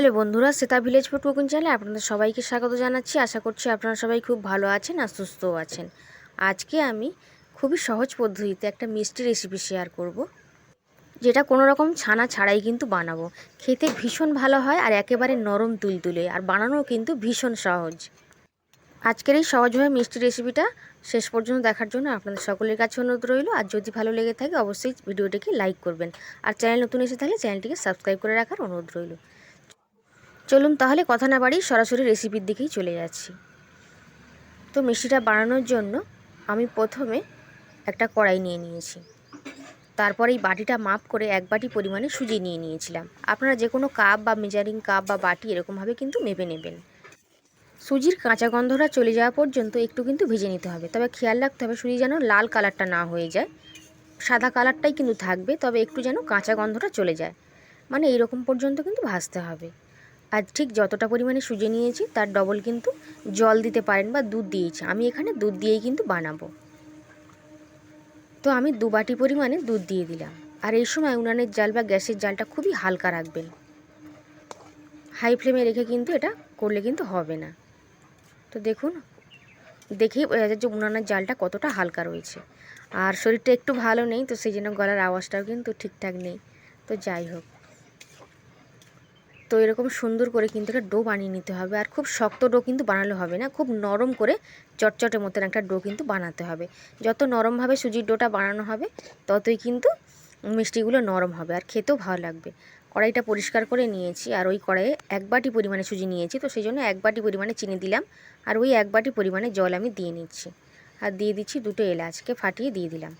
Hello বন্ধুরা সেতা village food cooking চ্যানেলে আপনাদের সবাইকে স্বাগত জানাচ্ছি। আশা করছি আপনারা সবাই খুব ভালো আছেন আর সুস্থও আছেন। আজকে আমি খুবই সহজ পদ্ধতিতে একটা মিষ্টি রেসিপি শেয়ার করব, যেটা কোনো রকম ছানা ছাড়াই কিন্তু বানাবো। খেতে ভীষণ ভালো হয় আর একেবারে নরম তুলতুলে, আর বানানোও কিন্তু ভীষণ সহজ। আজকের এই সহজভাবে মিষ্টি রেসিপিটা শেষ পর্যন্ত দেখার জন্য আপনাদের সকলের কাছে অনুরোধ রইল। আর যদি ভালো লেগে থাকে, অবশ্যই ভিডিওটিকে লাইক করবেন। আর চ্যানেল নতুন এসে থাকলে চ্যানেলটিকে সাবস্ক্রাইব করে রাখার অনুরোধ রইল। চলুন তাহলে কথা না বাড়ি সরাসরি রেসিপির দিকেই চলে যাচ্ছি। তো মিষ্টিটা বানানোর জন্য আমি প্রথমে একটা কড়াই নিয়ে নিয়েছি। তারপর এই বাটিটা মাপ করে এক বাটি পরিমাণে সুজি নিয়ে নিয়েছিলাম। আপনারা যে কোনো কাপ বা মেজারিং কাপ বা বাটি এরকমভাবে কিন্তু মেপে নেবেন। সুজির কাঁচা গন্ধটা চলে যাওয়া পর্যন্ত একটু কিন্তু ভেজে নিতে হবে। তবে খেয়াল রাখতে হবে সুজি যেন লাল কালারটা না হয়ে যায়। সাদা কালারটাই কিন্তু থাকবে, তবে একটু যেন কাঁচা গন্ধটা চলে যায়। মানে এইরকম পর্যন্ত কিন্তু ভাজতে হবে। আর ঠিক যতটা পরিমাণে সুজে নিয়েছি, তার ডবল কিন্তু জল দিতে পারেন বা দুধ দিয়েছি। আমি এখানে দুধ দিয়েই কিন্তু বানাবো। তো আমি দু বাটি পরিমাণে দুধ দিয়ে দিলাম। আর এই সময় উনানের জাল বা গ্যাসের জালটা খুবই হালকা রাখবেন। হাই ফ্লেমে রেখে কিন্তু এটা করলে কিন্তু হবে না। তো দেখুন, দেখেই বোঝা যায় যে উনানের জালটা কতটা হালকা রয়েছে। আর শরীরটা একটু ভালো নেই, তো সেই জন্য গলার আওয়াজটাও কিন্তু ঠিকঠাক নেই। তো যাই হোক। তো এরকম সুন্দর করে কিন্তু একটা ডো বানিয়ে নিতে হবে। আর খুব শক্ত ডো কিন্তু বানালে হবে না, খুব নরম করে চটচটের মতন একটা ডো কিন্তু বানাতে হবে। যত নরমভাবে সুজির ডোটা বানানো হবে, ততই কিন্তু মিষ্টিগুলো নরম হবে আর খেতেও ভালো লাগবে। কড়াইটা পরিষ্কার করে নিয়েছি আর ওই কড়াইয়ে এক বাটি পরিমাণে সুজি নিয়েছি, তো সেই জন্য এক বাটি পরিমাণে চিনি দিলাম আর ওই এক বাটি পরিমাণে জল আমি দিয়ে নিচ্ছি। আর দিয়ে দিচ্ছি দুটো এলাচকে ফাটিয়ে দিয়ে দিলাম।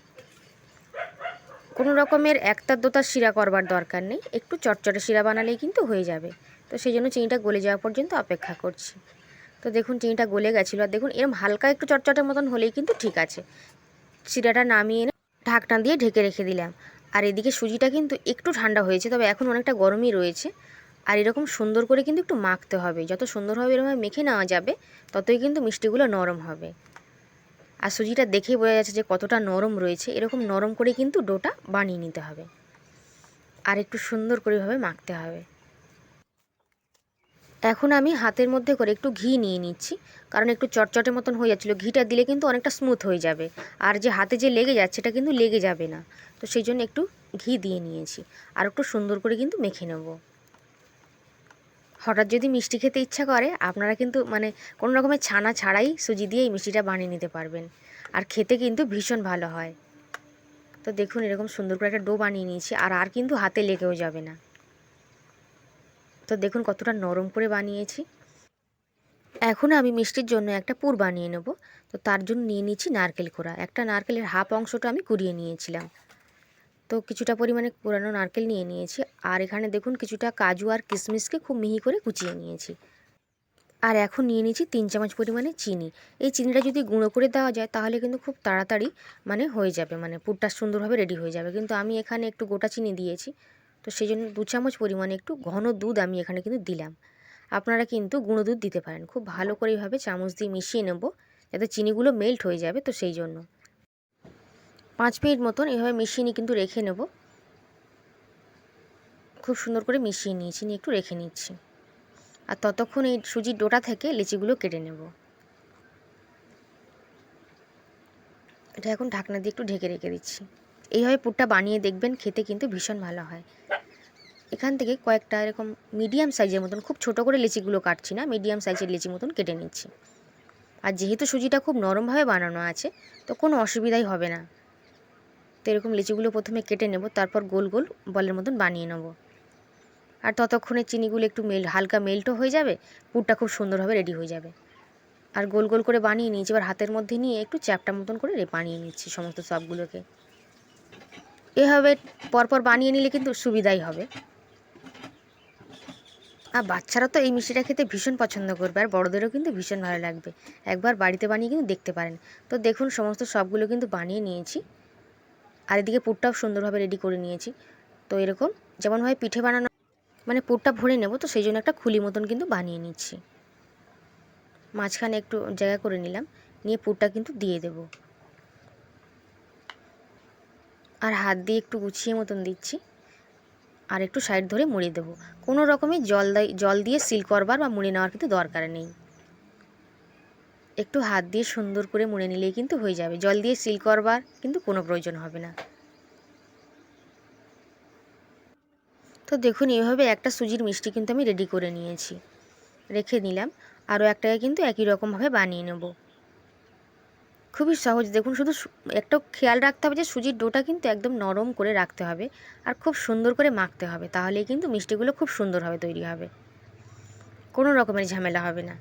কোনো রকমের একতার দোতার শিরা করবার দরকার নেই। একটু চটচটে শিরা বানালেই কিন্তু হয়ে যাবে। তো সেই জন্য চিনিটা গলে যাওয়া পর্যন্ত অপেক্ষা করছি। তো দেখুন চিনিটা গলে গেছিল। আর দেখুন এরম হালকা একটু চটচটের মতন হলেই কিন্তু ঠিক আছে। শিরাটা নামিয়ে এনে ঢাকনা দিয়ে ঢেকে রেখে দিলাম। আর এদিকে সুজিটা কিন্তু একটু ঠান্ডা হয়েছে, তবে এখন অনেকটা গরমই রয়েছে। আর এরকম সুন্দর করে কিন্তু একটু মাখতে হবে। যত সুন্দরভাবে এরকমভাবে মেখে নেওয়া যাবে, ততই কিন্তু মিষ্টিগুলো নরম হবে। আর সুজিটা দেখেই বোঝা যাচ্ছে যে কতটা নরম রয়েছে। এরকম নরম করে কিন্তু ডোটা বানিয়ে নিতে হবে। আর একটু সুন্দর করেভাবে মাখতে হবে। এখন আমি হাতের মধ্যে করে একটু ঘি নিয়ে নিচ্ছি। কারণ একটু চটচটের মতন হয়ে যাচ্ছিল। ঘিটা দিলে কিন্তু অনেকটা স্মুথ হয়ে যাবে। আর যে হাতে যে লেগে যাচ্ছে এটা কিন্তু লেগে যাবে না। তো সেই জন্য একটু ঘি দিয়ে নিয়েছি। আর একটু সুন্দর করে কিন্তু মেখে নেব। হঠাৎ যদি মিষ্টি খেতে ইচ্ছা করে, আপনারা কিন্তু মানে কোনো রকমের ছানা ছাড়াই সুজি দিয়ে এই মিষ্টিটা বানিয়ে নিতে পারবেন। আর খেতে কিন্তু ভীষণ ভালো হয়। তো দেখুন, এরকম সুন্দর করে একটা ডো বানিয়ে নিয়েছি, আর আর কিন্তু হাতে লেগেও যাবে না। তো দেখুন, কতটা নরম করে বানিয়েছি। এখন আমি মিষ্টির জন্য একটা পুর বানিয়ে নেব। তো তার জন্য নিয়ে নিয়েছি নারকেল কোড়া। একটা নারকেলের হাফ অংশটা আমি কুড়িয়ে নিয়েছিলাম। তো কিছুটা পরিমাণে পুরানো নারকেল নিয়ে নিয়েছি। আর এখানে দেখুন কিছুটা কাজু আর কিশমিশকে খুব মিহি করে কুচিয়ে নিয়েছি। আর এখন নিয়ে নিয়েছি তিন চামচ পরিমাণে চিনি। এই চিনিটা যদি গুঁড়ো করে দেওয়া যায় তাহলে কিন্তু খুব তাড়াতাড়ি মানে হয়ে যাবে মানে পুরটা সুন্দরভাবে রেডি হয়ে যাবে। কিন্তু আমি এখানে একটু গোটা চিনি দিয়েছি, তো সেই জন্য দু চামচ পরিমাণে একটু ঘন দুধ আমি এখানে কিন্তু দিলাম। আপনারা কিন্তু গুঁড়ো দুধ দিতে পারেন। খুব ভালো করে এইভাবে চামচ দিয়ে মিশিয়ে নেব, যাতে চিনিগুলো মেল্ট হয়ে যাবে তো সেই জন্য। পাঁচ মিনিট মতন এভাবে মিশিয়ে নিয়ে কিন্তু রেখে নেব। খুব সুন্দর করে মিশিয়ে নিয়েছি, নিয়ে একটু রেখে নিচ্ছি। আর ততক্ষণ এই সুজির ডোটা থেকে লিচিগুলো কেটে নেব। এটা এখন ঢাকনা দিয়ে একটু ঢেকে রেখে দিচ্ছি। এইভাবে পুরটা বানিয়ে দেখবেন, খেতে কিন্তু ভীষণ ভালো হয়। এখান থেকে কয়েকটা এরকম মিডিয়াম সাইজের মতন, খুব ছোট করে লিচিগুলো কাটছি না, মিডিয়াম সাইজের লিচি মতন কেটে নিচ্ছি। আর যেহেতু সুজিটা খুব নরমভাবে বানানো আছে, তো কোনো অসুবিধাই হবে না। তো এরকম লিচিগুলো প্রথমে কেটে নেব, তারপর গোল গোল বলের মতন বানিয়ে নেব। আর ততক্ষণে চিনিগুলো একটু মেল, হালকা মেল্টও হয়ে যাবে, পুরটা খুব সুন্দরভাবে রেডি হয়ে যাবে। আর গোল গোল করে বানিয়ে নিয়েছি, এবার হাতের মধ্যে নিয়ে একটু চ্যাপটা মতন করে বানিয়ে নিচ্ছি সমস্ত সবগুলোকে। এভাবে পরপর বানিয়ে নিলে কিন্তু সুবিধাই হবে। আর বাচ্চারা তো এই মিষ্টিটা খেতে ভীষণ পছন্দ করবে, আর বড়োদেরও কিন্তু ভীষণ ভালো লাগবে। একবার বাড়িতে বানিয়ে কিন্তু দেখতে পারেন। তো দেখুন, সমস্ত সবগুলো কিন্তু বানিয়ে নিয়েছি। আর এদিকে পুরটাও সুন্দরভাবে রেডি করে নিয়েছি। তো এরকম যেমনভাবে পিঠে বানানো মানে পুরটা ভরে নেব, তো সেই জন্য একটা খুলি মতন কিন্তু বানিয়ে নিচ্ছি। মাঝখানে একটু জায়গা করে নিলাম, নিয়ে পুরটা কিন্তু দিয়ে দেব। আর হাত দিয়ে একটু গুছিয়ে মতন দিচ্ছি, আর একটু সাইড ধরে মুড়ে দেবো। কোনো রকমের জল জল দিয়ে সিল করবার বা মুড়ে নেওয়ার কিন্তু দরকার নেই। একটু হাত দিয়ে সুন্দর করে মুড়ে নিলেই কিন্তু হয়ে যাবে। জল দিয়ে সিল করবার কিন্তু কোনো প্রয়োজন হবে না। তো দেখুন এইভাবে একটা সুজির মিষ্টি কিন্তু আমি রেডি করে নিয়েছি। রেখে নিলাম আরও একটাকে কিন্তু একই রকমভাবে বানিয়ে নেব। খুবই সহজ। দেখুন, শুধু একটা খেয়াল রাখতে হবে যে সুজির ডোটা কিন্তু একদম নরম করে রাখতে হবে আর খুব সুন্দর করে মাখতে হবে। তাহলেই কিন্তু মিষ্টিগুলো খুব সুন্দরভাবে তৈরি হবে। কোনো রকমের ঝামেলা হবে না।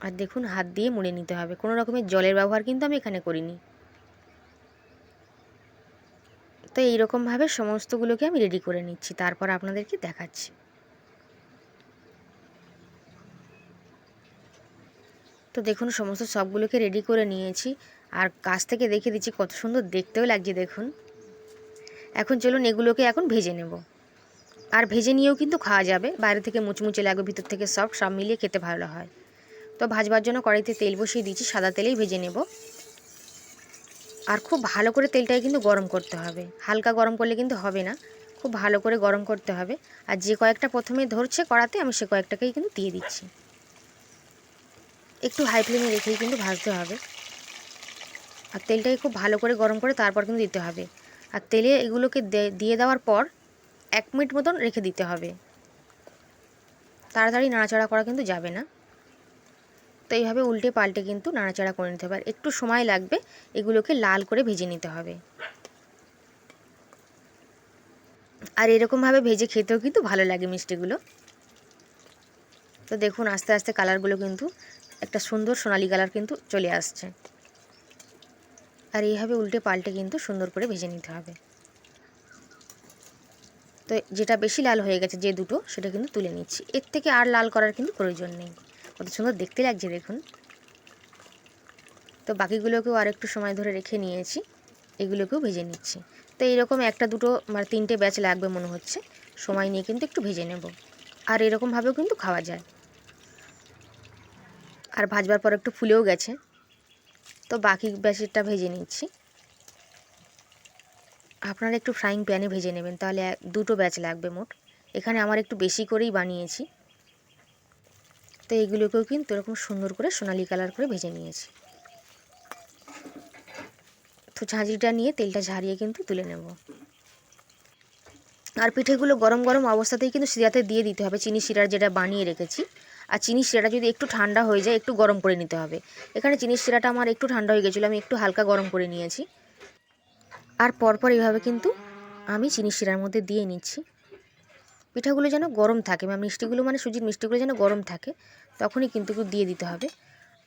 আর দেখুন, হাত দিয়ে মুড়ে নিতে হবে। কোনো রকমের জলের ব্যবহার কিন্তু আমি এখানে করিনি। তো এইরকমভাবে সমস্তগুলোকে আমি রেডি করে নিচ্ছি। তারপর আপনাদেরকে দেখাচ্ছি। তো দেখুন, সমস্ত সবগুলোকে রেডি করে নিয়েছি। আর কাছ থেকে দেখে দিচ্ছি, কত সুন্দর দেখতেও লাগছে, দেখুন। এখন চলুন, এগুলোকে এখন ভেজে নেব। আর ভেজে নিয়েও কিন্তু খাওয়া যাবে। বাইরে থেকে মুচমুচে লাগবে, ভিতর থেকে সফট সব মিলিয়ে খেতে ভালো হয়। তো ভাজবার জন্য কড়াইতে তেল বসিয়ে দিচ্ছি সাদা তেলেই ভেজে নেব। আর খুব ভালো করে তেলটাকে কিন্তু গরম করতে হবে। হালকা গরম করলে কিন্তু হবে না, খুব ভালো করে গরম করতে হবে। আর যে কয়েকটা প্রথমে ধরছে কড়াতে, আমি সে কয়েকটাকেই কিন্তু দিয়ে দিচ্ছি। একটু হাই ফ্লেমে রেখেই কিন্তু ভাজতে হবে। আর তেলটাকে খুব ভালো করে গরম করে তারপর কিন্তু দিতে হবে। আর তেলে এগুলোকে দিয়ে দেওয়ার পর এক মিনিট মতন রেখে দিতে হবে। তাড়াতাড়ি নাড়াচাড়া করা কিন্তু যাবে না। তো এইভাবে উল্টে পাল্টে কিন্তু নাড়াচাড়া করে নিতে হবে। আর একটু সময় লাগবে, এগুলোকে লাল করে ভেজে নিতে হবে। আর এরকমভাবে ভেজে খেতেও কিন্তু ভালো লাগে মিষ্টিগুলো। তো দেখুন, আস্তে আস্তে কালারগুলো কিন্তু একটা সুন্দর সোনালি কালার কিন্তু চলে আসছে। আর এইভাবে উল্টে পাল্টে কিন্তু সুন্দর করে ভেজে নিতে হবে। তো যেটা বেশি লাল হয়ে গেছে, যে দুটো, সেটা কিন্তু তুলে নিচ্ছি। এর থেকে আর লাল করার কিন্তু প্রয়োজন নেই। কত সুন্দর দেখতে লাগছে দেখুন। তো বাকিগুলোকেও আর একটু সময় ধরে রেখে নিয়েছি, এগুলোকেও ভেজে নিচ্ছি। তো এইরকম একটা দুটো মানে তিনটে ব্যাচ লাগবে মনে হচ্ছে, সময় নিয়ে কিন্তু একটু ভেজে নেব। আর এরকমভাবেও কিন্তু খাওয়া যায়। আর ভাজবার পর একটু ফুলেও গেছে। তো বাকি ব্যাচেরটা ভেজে নিচ্ছি। আপনারা একটু ফ্রাইং প্যানে ভেজে নেবেন, তাহলে দুটো ব্যাচ লাগবে মোট। এখানে আমার একটু বেশি করেই বানিয়েছি। তো এগুলোকেও কিন্তু এরকম সুন্দর করে সোনালি কালার করে ভেজে নিয়েছি। তো ঝাঁঝরিটা নিয়ে তেলটা ঝারিয়ে কিন্তু তুলে নেব। আর পিঠেগুলো গরম গরম অবস্থাতেই কিন্তু শিরাতে দিয়ে দিতে হবে। চিনি শিরার যেটা বানিয়ে রেখেছি। আর চিনি শিরাটা যদি একটু ঠান্ডা হয়ে যায়, একটু গরম করে নিতে হবে। এখানে চিনি শিরাটা আমার একটু ঠান্ডা হয়ে গেছিল, আমি একটু হালকা গরম করে নিয়েছি। আর পরপর এইভাবে কিন্তু আমি চিনি শিরার মধ্যে দিয়ে নিচ্ছি। পিঠাগুলো যেন গরম থাকে বা মিষ্টিগুলো মানে সুজির মিষ্টিগুলো যেন গরম থাকে, তখনই কিন্তু একটু দিয়ে দিতে হবে।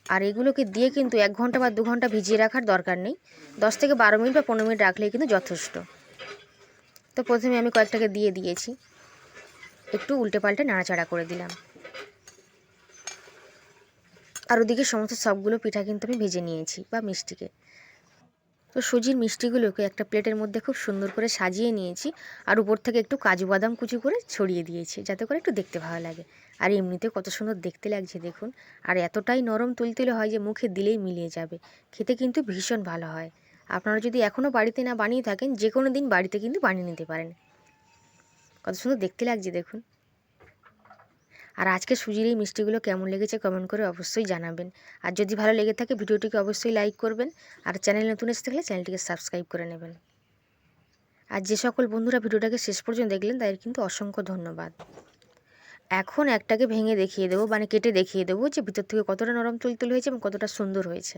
আর এগুলোকে দিয়ে কিন্তু এক ঘণ্টা বা দু ঘণ্টা ভিজিয়ে রাখার দরকার নেই। দশ থেকে বারো মিনিট বা পনেরো মিনিট রাখলেই কিন্তু যথেষ্ট। তো প্রথমে আমি কয়েকটাকে দিয়ে দিয়েছি। একটু উল্টে পাল্টে নাড়াচাড়া করে দিলাম। আর ওদিকে সমস্ত সবগুলো পিঠা কিন্তু আমি ভেজে নিয়েছি বা মিষ্টিকে। তো সুজির মিষ্টিগুলোকে একটা প্লেটের মধ্যে খুব সুন্দর করে সাজিয়ে নিয়েছি আর উপর থেকে একটু কাজু বাদাম কুচি করে ছড়িয়ে দিয়েছি, যাতে করে একটু দেখতে ভালো লাগে। আর এমনিতে কত সুন্দর দেখতে লাগছে দেখুন। আর এতটাই নরম তুলতুলে হয় যে মুখে দিলেই মিলিয়ে যাবে। খেতে কিন্তু ভীষণ ভালো হয়। আপনারা যদি এখনও বাড়িতে না বানিয়ে থাকেন যে কোনো দিন বাড়িতে কিন্তু বানিয়ে নিতে পারেন। কত সুন্দর দেখতে লাগছে দেখুন। আর আজকে সুজির এই মিষ্টিগুলো কেমন লেগেছে কমেন্ট করে অবশ্যই জানাবেন। আর যদি ভালো লেগে থাকে ভিডিওটিকে অবশ্যই লাইক করবেন আর চ্যানেল নতুন এসে থাকলে চ্যানেলটিকে সাবস্ক্রাইব করে নেবেন। আর যে সকল বন্ধুরা ভিডিওটাকে শেষ পর্যন্ত দেখলেন তাদের কিন্তু অসংখ্য ধন্যবাদ। এখন একটাকে ভেঙে দেখিয়ে দেবো মানে কেটে দেখিয়ে দেবো যে ভিতর থেকে কতটা নরম তুলতুল হয়েছে এবং কতটা সুন্দর হয়েছে।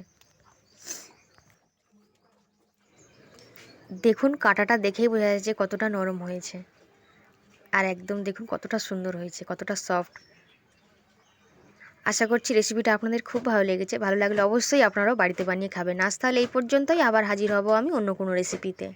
দেখুন কাটাটা দেখেই বোঝা যাচ্ছে কতটা নরম হয়েছে। আর একদম দেখুন কতটা সুন্দর হয়েছে, কতটা সফট আশা করছি রেসিপিটা আপনাদের খুব ভালো লেগেছে। ভালো লাগলে অবশ্যই আপনারাও বাড়িতে বানিয়ে খাবেন। আজ তাহলে এই পর্যন্তই। আবার হাজির হব আমি অন্য কোনো রেসিপিতে